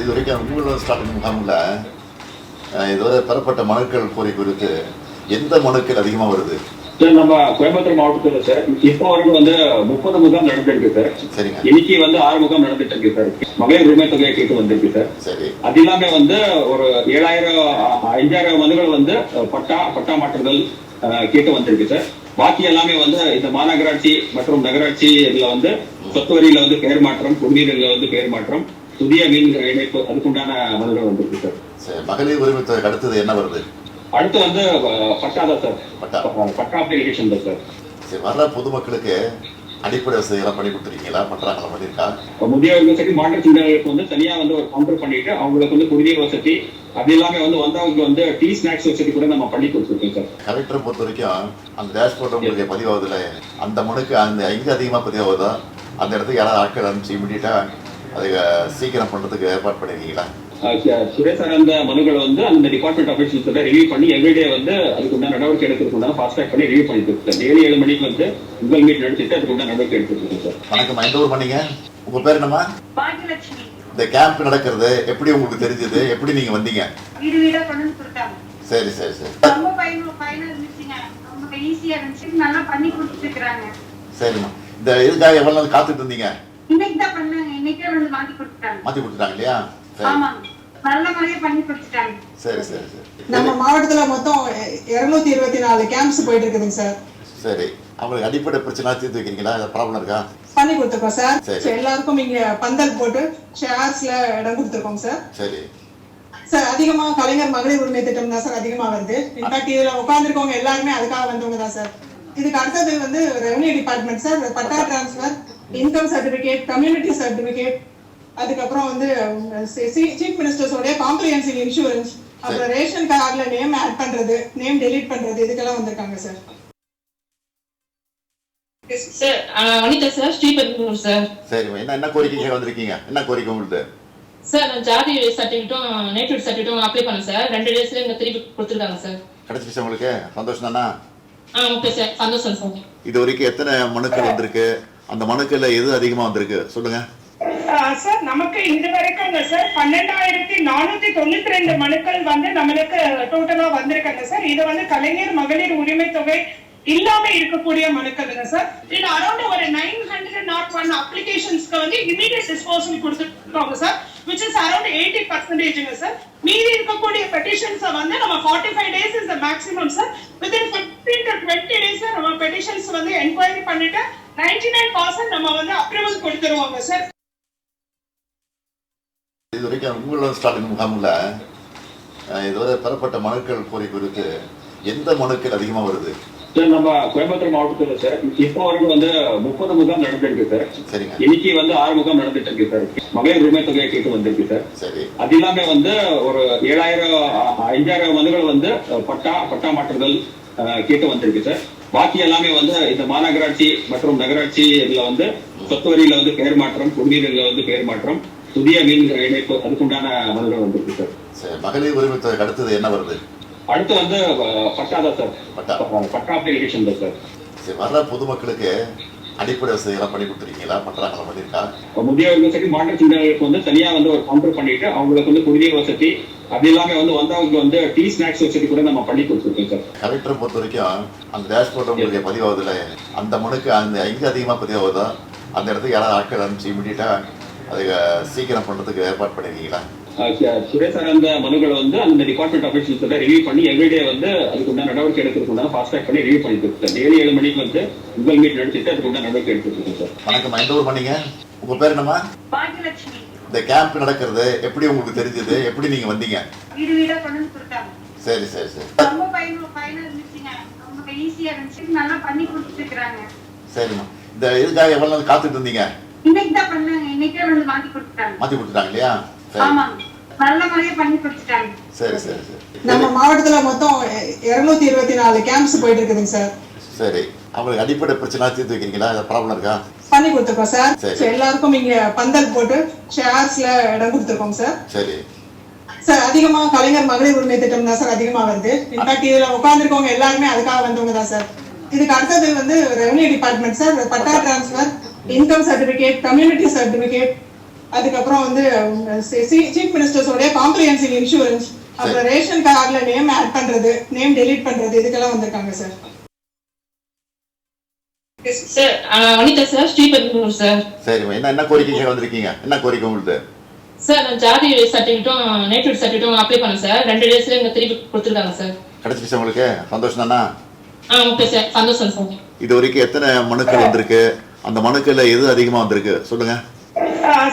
இது வரைக்கும் ஊழல் ஸ்டாலின் முகாமில் இதுவரை பெறப்பட்ட மனுக்கள் கோரி குறித்து எந்த மனுக்கள் அதிகமாக வருது? சார் நம்ம கோயம்புத்தூர் மாவட்டத்துல சார். இப்போ வரைக்கும் வந்து முப்பது முகாம் நடந்துருக்கு சார். சரிங்க. இன்னைக்கு வந்து ஆறு முகாம் நடந்துட்டு இருக்கு சார். மகளிர் உரிமை தொகையை கேட்டு வந்திருக்கு சார். சரி. அது இல்லாம வந்து ஒரு ஏழாயிரம் அ- ஐந்தாயிரம் மனுகள் வந்து பட்டா பட்டா மாற்றுதல் கேட்டு வந்திருக்கு சார். பாக்கி எல்லாமே வந்து இந்த மாநகராட்சி மற்றும் நகராட்சி இதுல வந்து சொத்து வரியில வந்து பெயர் மாற்றம் குடிநீர்ல வந்து பெயர் மாற்றம் புதிய மீன் இணைப்பு அதுக்குண்டான மனுகள் வந்திருக்கு சார். மகளிர் உரிமை அடுத்தது என்ன வருது? அடுத்து வந்து பட்டா தான் சார். பட்டா. பட்டா அப்ளிகேஷன் தான் சார். சரி வர்ற பொதுமக்களுக்கு அடிப்படை வசதியெல்லாம் பண்ணி கொடுத்துருக்கீங்களா? பண்றாங்களா? பண்ணியிருக்கா? முதியோர்கள் சரி மாற்றுத்திறனாளிகளுக்கு வந்து தனியா வந்து ஒரு கவுண்டர் பண்ணிட்டு அவங்களுக்கு வந்து குடிநீர் வசதி அது இல்லாம வந்து வந்தவங்களுக்கு வந்து டீ ஸ்நாக்ஸ் வசதி கூட நம்ம பண்ணி கொடுத்துருக்கோம் சார். கலெக்டரை பொறுத்த வரைக்கும் அந்த டேஷ்போர்ட் உங்களுக்கு பதிவாகுதுல அந்த மனுக்கு அந்த எங்கே அதிகமாக பதிவாகுதோ? அந்த இடத்துக்கு யாராவது ஆட்கள் அனுப்பிச்சு இமீடியட்டாக அதை சீக்கிரம் பண்ணுறதுக்கு ஏற்பாடு பண்ணியிருக்கீங்களா அஹ் சு- சுரேஷ் சார் அந்த மனுக்களை வந்து அந்த டிபார்ட்மெண்ட் ஆஃபீஸில் ரிவ்யூ பண்ணி எவ்ரிடே வந்து அதுக்கு உண்டான நடவடிக்கை எடுக்கிறதுக்கு ஃபாஸ்ட் ட்ராக் பண்ணி ரிவ்யூ பண்ணிட்டு இருக்கு சார் டெய்லி ஏழு மணிக்கு வந்து உங்கள் மீட் நடத்திட்டு அதுக்கு உண்டான நடவடிக்கை எடுத்துட்டு சார் வணக்கம் எந்த ஊர் பண்ணீங்க உங்கள் பேர் என்னம்மா? பாக்கியலட்சுமி. இந்த கேம்ப் நடக்கிறது எப்படி உங்களுக்கு தெரிஞ்சது? எப்படி நீங்கள் வந்தீங்க? வீடு வீடா கொண்டு வந்து கொடுத்தாங்க. சரி சரி சரி. ரொம்ப பயனுள்ள பயனா இருந்துச்சுங்க. ரொம்ப ஈஸியா இருந்துச்சு. நல்லா பண்ணி கொடுத்துட்டு இருக்காங்க சரிம்மா. இந்த இதுக்காக எவ்வளோ நாள் காத்துட்டு இருந்தீங்க? பண்ணாங்க இன்னைக்கே வந்து மாத்தி கொடுத்துட்டாங்க. மாற்றி கொடுத்துட்டாங்க இல்லையா? சரி. ஆமாங்க நல்ல முறையா பண்ணி கொடுத்துட்டாங்க. சரி சரி சரி. நம்ம மாவட்டத்துல மொத்தம் இருநூத்தி இருபத்தி நாலு கேம்ப்ஸ் போயிட்டு இருக்குதுங்க சார். சரி. அவங்களுக்கு அடிப்படை பிரச்சனை தீர்த்து வைக்கிறீங்களா? ப்ராப்ளம் இருக்கா? பண்ணி கொடுத்துருக்கோம் சார். எல்லாருக்கும் இங்க பந்தல் போட்டு ஷேர்ஸ்ல இடம் கொடுத்துருக்கோம் சார். சரி. சார் அதிகமா கலைஞர் மகளிர் உரிமை திட்டம் தான் சார் அதிகமா வருது. இன்ஃபேக்ட் இதுல உட்காந்துருக்கவங்க எல்லாருமே அதுக்காக வந்தவங்க தான் சார். இதுக்கு அடுத்தது வந்து revenue department sir patta transfer income certificate community certificate அதுக்கப்புறம் வந்து சீஃப் மினிஸ்டர்ஸோடைய காம்ப்ரிஹென்சிவ் இன்சூரன்ஸ் அப்புறம் ரேஷன் கார்டுல நேம் ஆட் பண்றது நேம் டெலீட் பண்றது இதுக்கெல்லாம் வந்திருக்காங்க sir sir Vanitha sir Sriperumbudur sir சரிம்மா என்ன என்ன கோரிக்கைக்காக வந்திருக்கீங்க? என்ன கோரிக்கை உங்களுக்கு சார் நான் ஜாதி சர்டிஃபிகேட்டும் நேட்டிவ் சர்டிஃபிகேட்டும் அப்ளை பண்ணேன் சார் ரெண்டு டேஸ்ல எங்க திருப்பி கொடுத்துருக்காங்க சார் கிடைச்சிச்சு உங்களுக்கு? சந்தோஷம் தானா? ஆ ஓகே சார் சந்தோஷம் சார் இது வரைக்கும் எத்தனை மனுக்கள் வந்திருக்கு? அந்த மனுக்கள் எது அதிகமா வந்திருக்கு? சொல்லுங்க. சார் நமக்கு இது வரைக்கும் சார். பன்னெண்டாயிரத்தி நானூத்தி தொண்ணூத்தி ரெண்டு மனுக்கள் வந்து நம்மளுக்கு டோட்டலா வந்திருக்காங்க சார். இது வந்து கலைஞர் மகளிர் உரிமை தொகை இல்லாம இருக்கக்கூடிய மனுக்கள்ங்க சார். இது அரௌண்ட் ஒரு நைன் ஹண்ட்ரட் நாட் ஒன் அப்ளிகேஷன்ஸ்க்கு வந்து இமீடியட் டிஸ்போசல் கொடுத்துருக்காங்க sir. Which is around eighty பர்சன்டேஜ்ங்க sir. மீதி இருக்கக்கூடிய பெட்டிஷன்ஸ் வந்து நம்ம forty five days is maximum sir. Within fifteen to twenty days நம்ம பெட்டிஷன்ஸ் வந்து என்கொயரி பண்ணிட்டு நைன்டி நைன் பர்சன்ட் நம்ம வந்து அப்ரூவல் கொடுத்துருவாங்க சார் இது வரைக்கும் ஊழல் ஸ்டாலின் முகாமில் இதுவரை பெறப்பட்ட மனுக்கள் கோரி குறித்து எந்த மனுக்கள் அதிகமா வருது? சார் நம்ம கோயம்புத்தூர் மாவட்டத்துல சார் இப்போ வரைக்கும் வந்து முப்பது முகாம் நடந்துருக்கு சார் சரிங்க. இன்னைக்கு வந்து ஆறு முகாம் நடந்துட்டு இருக்கு சார் மகளிர் உரிமை தொகையை கேட்டு வந்திருக்கு சார் சரி. அது இல்லாம வந்து ஒரு ஏழாயிரம் ஐந்தாயிரம் மனுகள் வந்து பட்டா பட்டா மாற்றுதல் கேட்டு வந்திருக்கு சார். பாக்கி எல்லாமே வந்து இந்த மாநகராட்சி மற்றும் நகராட்சி இதுல வந்து சொத்து வரியில வந்து பெயர் மாற்றம் குடிநீர்ல வந்து பெயர் மாற்றம் புதிய மீன் இணைப்பு அதுக்குண்டான மனுகள் வந்திருக்கு சார். மகளிர் உரிமை அடுத்தது என்ன வருது? அடுத்து வந்து பட்டா தான் சார். பட்டா. பட்டா அப்ளிகேஷன் தான் சார். சரி வர்ற பொதுமக்களுக்கு அடிப்படை வசதியெல்லாம் பண்ணி கொடுத்துருக்கீங்களா? பண்றாங்களா பண்ணியிருக்கா? இப்ப முதியோர்கள் சரி மாற்றுத்திறனாளிகளுக்கு வந்து தனியா வந்து ஒரு கவுண்டர் பண்ணிட்டு அவங்களுக்கு வந்து குடிநீர் வசதி அது இல்லாம வந்து வந்தவங்களுக்கு வந்து டீ ஸ்நாக்ஸ் வசதி கூட நம்ம பண்ணி கொடுத்துருக்கோம் சார். கலெக்டரை பொறுத்த வரைக்கும் அந்த டேஷ்போர்ட் உங்களுக்கு பதிவாகுதுல அந்த மனுக்கு அந்த எங்கே அதிகமாக பதிவாகுதோ அந்த இடத்துக்கு யாராவது ஆட்கள் அனுப்பிச்சு இமீடியட்டாக அதை சீக்கிரம் பண்ணுறதுக்கு ஏற்பாடு பண்ணியிருக்கீங்களா அஹ் சு- சுரேஷ் சார் அந்த மனுக்களை வந்து அந்த டிபார்ட்மெண்ட் ஆஃபீஸில் ரிவ்யூ பண்ணி எவ்ரிடே வந்து அதுக்கு உண்டான நடவடிக்கை எடுக்கிறதுக்கு ஃபாஸ்ட் ட்ராக் பண்ணி ரிவ்யூ பண்ணிட்டு இருக்கு சார். டெய்லி ஏழு மணிக்கு வந்து உங்கள் மீட் நடத்திட்டு அதுக்கு உண்டான நடவடிக்கை எடுத்துட்டு இருக்கோம் சார். வணக்கம். எந்த ஊர் பண்ணீங்க உங்கள் பேர் என்னம்மா? பாக்கியலட்சுமி. இந்த கேம்ப் நடக்கிறது எப்படி உங்களுக்கு தெரிஞ்சது? எப்படி நீங்கள் வந்தீங்க? சரி சரி சரி. சரிம்மா. இந்த இதுக்காக எவ்வளோ நாள் காத்துட்டு இருந்தீங்க? இன்னைக்கு தான் பண்ணாங்க. இன்னைக்கே வந்து மாத்தி கொடுத்துட்டாங்க. இல்லையா? சரி. சரி சரி நம்ம மாவட்டத்துல மொத்தம் இருநூத்தி இருபத்தி நாலு கேம்ப்ஸ் போயிட்டு இருக்குதுங்க சார். சரி. அவங்களுக்கு அடிப்படை பிரச்சனை தீர்த்து வைக்கிறீங்களா? ப்ராப்ளம் இருக்கா? பண்ணி கொடுத்துருக்கோம் சார். எல்லாருக்கும் இங்க பந்தல் போட்டு ஷேர்ஸ்ல இடம் கொடுத்துருக்கோம் சார் சரி. சார் அதிகமா கலைஞர் மகளிர் உரிமை திட்டம் தான் சார் அதிகமா வருது. இன்ஃபேக்ட் இதுல உட்காந்துருக்கவங்க எல்லாருமே அதுக்காக வந்தவங்க தான் சார் இதுக்கு அடுத்தது வந்து revenue department sir patta transfer income certificate community certificate அதுக்கப்புறம் வந்து சீஃப் மினிஸ்டர்ஸோடைய காம்ப்ரிஹென்சிவ் இன்சூரன்ஸ் அப்புறம் ரேஷன் கார்டுல நேம் ஆட் பண்றது நேம் டெலீட் பண்றது இதுக்கெல்லாம் வந்திருக்காங்க sir sir Vanitha sir Sriperumbudur sir சரிம்மா என்ன என்ன கோரிக்கை வந்திருக்கீங்க? என்ன கோரிக்கை உங்களுது சார் நான் ஜாதி சர்டிஃபிகேட்டும் நேட்டிவ் சர்டிஃபிகேட்டும் அப்ளை பண்ணேன் சார் ரெண்டு டேஸ்ல எங்க திருப்பி கொடுத்துருக்காங்க சார் கிடைச்சிருச்சு உங்களுக்கு? சந்தோஷம் தானா? ஆ ஓகே சார் சந்தோஷம் சார் இது வரைக்கும் எத்தனை மனுக்கள் வந்திருக்கு? அந்த மனுக்கள்ல எது அதிகமா வந்திருக்கு? சொல்லுங்க.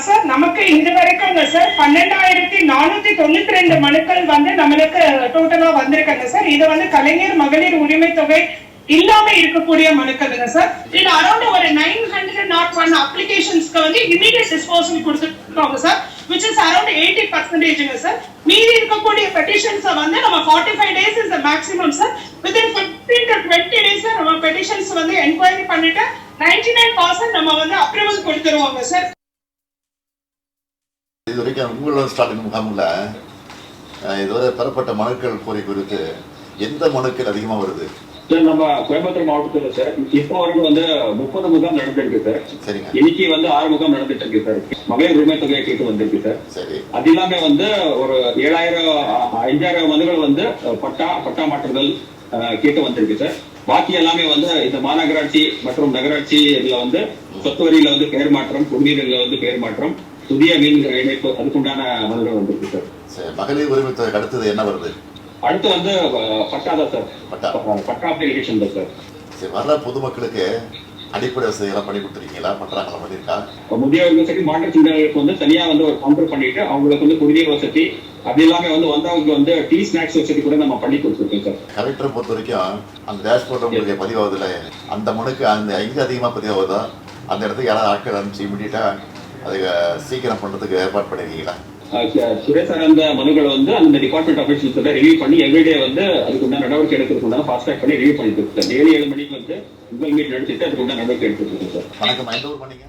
சார் நமக்கு இது வரைக்கும் சார் பன்னெண்டாயிரத்தி நானூத்தி தொண்ணூத்தி ரெண்டு மனுக்கள் வந்து நம்மளுக்கு டோட்டலா வந்திருக்காங்க சார் இது வந்து கலைஞர் மகளிர் உரிமை தொகை இல்லாம இருக்கக்கூடிய மனுக்களுங்க சார்? இது அரௌண்ட் ஒரு நைன் ஹண்ட்ரட் நாட் ஒன் அப்ளிகேஷன்ஸ்க்கு வந்து இமீடியட் டிஸ்போசல் கொடுத்துருக்காங்க sir which is around eighty பர்சன்டேஜ்ங்க sir. மீதி இருக்கக்கூடிய பெட்டிஷன்ஸை வந்து நம்ம forty five days is maximum sir within fifteen to twenty days நம்ம பெட்டிஷன்ஸ் வந்து என்கொயரி பண்ணிட்டு நைன்டி நைன் பர்சன்ட் நம்ம வந்து அப்ரூவல் கொடுத்துருவாங்க சார் இது வரைக்கும் உங்களோட ஸ்டாலின் முகாமில் இதுவரை பெறப்பட்ட மனுக்கள் கோரி குறித்து எந்த மனுக்கள் அதிகமா வருது? சார் நம்ம கோயம்புத்தூர் மாவட்டத்துல சார் இப்போ வரைக்கும் வந்து முப்பது முகாம் நடந்திருக்கு சார். சரிங்க. இன்னைக்கு வந்து ஆறு முகாம் நடந்துட்டு இருக்கு சார். மகளிர் உரிமை தொகையை கேட்டு வந்திருக்கு சார். சரி. அது இல்லாம வந்து ஒரு ஏழாயிரம் அஞ்சாயிரம் மனுகள் வந்து பட்டா பட்டா மாற்றுதல் கேட்டு வந்திருக்கு சார். பாக்கி எல்லாமே வந்து இந்த மாநகராட்சி மற்றும் நகராட்சி இதுல வந்து சொத்து வரியில வந்து பெயர் மாற்றம் குடிநீர்ல வந்து பெயர் மாற்றம் புதிய மீன் இணைப்பு அதுக்குண்டான மனுகள் வந்திருக்கு சார். மகளிர் உரிமை தொகைக்கு அடுத்தது என்ன வருது? அடுத்து வந்து பட்டா தான் சார் பட்டா. பட்டா அப்ளிகேஷன் தான் சார் சரி வர்ற பொதுமக்களுக்கு அடிப்படை வசதிகள்லாம் பண்ணி கொடுத்துருக்கீங்களா? பண்றாங்களா பண்ணியிருக்கா? முதியவர்கள் சரி மாற்றுத்திறனாளிகளுக்கு வந்து தனியா வந்து ஒரு கவுண்டர் பண்ணிட்டு அவங்களுக்கு வந்து குடிநீர் வசதி அது இல்லாம வந்து வந்தவங்களுக்கு வந்து டீ ஸ்நாக்ஸ் வசதி கூட நம்ம பண்ணி கொடுத்துருக்கோம் சார் கலெக்டரை பொறுத்த வரைக்கும் அந்த டேஷ்போர்ட் உங்களுக்கு பதிவாகுதுல அந்த மனுக்கு அந்த எங்க அதிகமா பதிவாகுதோ? அந்த இடத்துக்கு யாராவது ஆட்கள் அனுப்பிச்சு இமீடியட்டா அதை சீக்கிரம் பண்றதுக்கு ஏற்பாடு பண்ணிருக்கீங்களா? சுரேசானந்த மனுக்களை வந்து அந்த டிபார்ட்மெண்ட் ஆஃபீஸர்ஸ் ரிவ்யூ பண்ணி எவ்ரிடே வந்து அதுக்கு உண்டான நடவடிக்கை எடுக்கிறதுக்கு ஃபாஸ்ட் ட்ராக் பண்ணி ரிவ்யூ பண்ணிட்டு இருக்கு சார். ஏழு ஏழு மணிக்கு வந்து கூகுள் மீட் வச்சுட்டு அதுக்கு உண்டான நடவடிக்கை எடுத்துட்டு சார். வணக்கம். எந்த ஊர் பண்ணீங்க